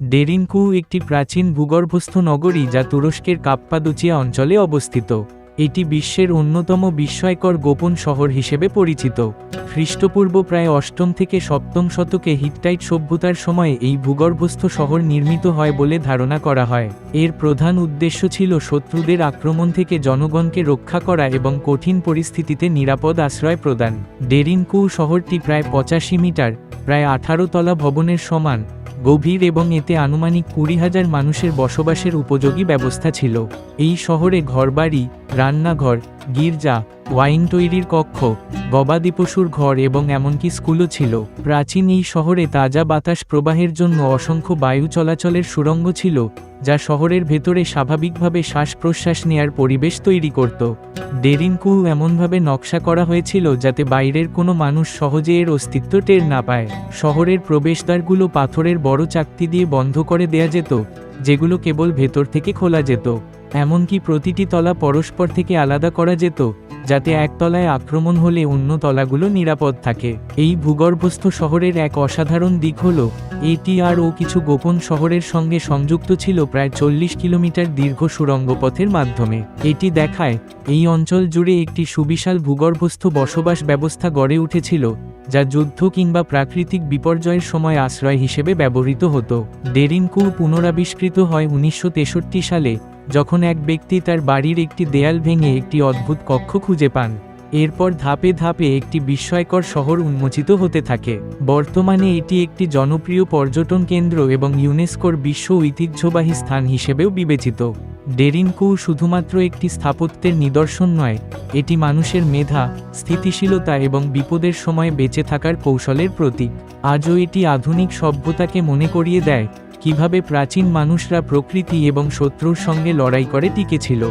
ডেরিনকু একটি প্রাচীন ভূগর্ভস্থ নগরী যা তুরস্কের কাপ্পাদুচিয়া অঞ্চলে অবস্থিত। এটি বিশ্বের অন্যতম বিস্ময়কর গোপন শহর হিসেবে পরিচিত। খ্রিস্টপূর্ব প্রায় অষ্টম থেকে সপ্তম শতকে হিটটাইট সভ্যতার সময়ে এই ভূগর্ভস্থ শহর নির্মিত হয় বলে ধারণা করা হয়। এর প্রধান উদ্দেশ্য ছিল শত্রুদের আক্রমণ থেকে জনগণকে রক্ষা করা এবং কঠিন পরিস্থিতিতে নিরাপদ আশ্রয় প্রদান। ডেরিনকু শহরটি প্রায় পঁচাশি মিটার, প্রায় আঠারো তলা ভবনের সমান। গভীর এবং এতে আনুমানিক কুড়ি হাজার মানুষের বসবাসের উপযোগী ব্যবস্থা ছিল। এই শহরে ঘরবাড়ি, রান্নাঘর গির্জা, ওয়াইন তৈরির কক্ষ, গবাদি পশুর ঘর এবং এমনকি স্কুলও ছিল। প্রাচীন এই শহরে তাজা বাতাস প্রবাহের জন্য অসংখ্য বায়ু চলাচলের সুড়ঙ্গ ছিল, যা শহরের ভেতরে স্বাভাবিকভাবে শ্বাস প্রশ্বাস নেয়ার পরিবেশ তৈরি করত। ডেরিনকু এমনভাবে নকশা করা হয়েছিল যাতে বাইরের কোনো মানুষ সহজে এর অস্তিত্ব টের না পায়। শহরের প্রবেশদ্বারগুলো পাথরের বড় চাকতি দিয়ে বন্ধ করে দেয়া যেত। যেগুলো কেবল ভেতর থেকে খোলা যেত এমনকি প্রতিটি তলা পরস্পর থেকে আলাদা করা যেত। যাতে একতলায় আক্রমণ হলে অন্য তলাগুলো নিরাপদ থাকে। এই ভূগর্ভস্থ শহরের এক অসাধারণ দিক হল, এটি আর ও কিছু গোপন শহরের সঙ্গে সংযুক্ত ছিল প্রায় চল্লিশ কিলোমিটার দীর্ঘ সুড়ঙ্গ পথের মাধ্যমে। এটি দেখায়, এই অঞ্চল জুড়ে একটি সুবিশাল ভূগর্ভস্থ বসবাস ব্যবস্থা গড়ে উঠেছিল, যা যুদ্ধ কিংবা প্রাকৃতিক বিপর্যয়ের সময় আশ্রয় হিসেবে ব্যবহৃত হতো। ডেরিনকু পুনরাবিষ্কৃত হয় উনিশশো তেষট্টি সালে যখন এক ব্যক্তি তার বাড়ির একটি দেয়াল ভেঙে একটি অদ্ভুত কক্ষ খুঁজে পান, এরপর ধাপে ধাপে একটি বিস্ময়কর শহর উন্মোচিত হতে থাকে। বর্তমানে এটি একটি জনপ্রিয় পর্যটন কেন্দ্র এবং ইউনেস্কোর বিশ্ব ঐতিহ্যবাহী স্থান হিসেবেও বিবেচিত। ডেরিনকু শুধুমাত্র একটি স্থাপত্যের নিদর্শন নয়, এটি মানুষের মেধা, স্থিতিশীলতা এবং বিপদের সময় বেঁচে থাকার কৌশলের প্রতীক। আজও এটি আধুনিক সভ্যতাকে মনে করিয়ে দেয় কীভাবে প্রাচীন মানুষরা প্রকৃতি এবং শত্রুর সঙ্গে লড়াই করে টিকেছিল।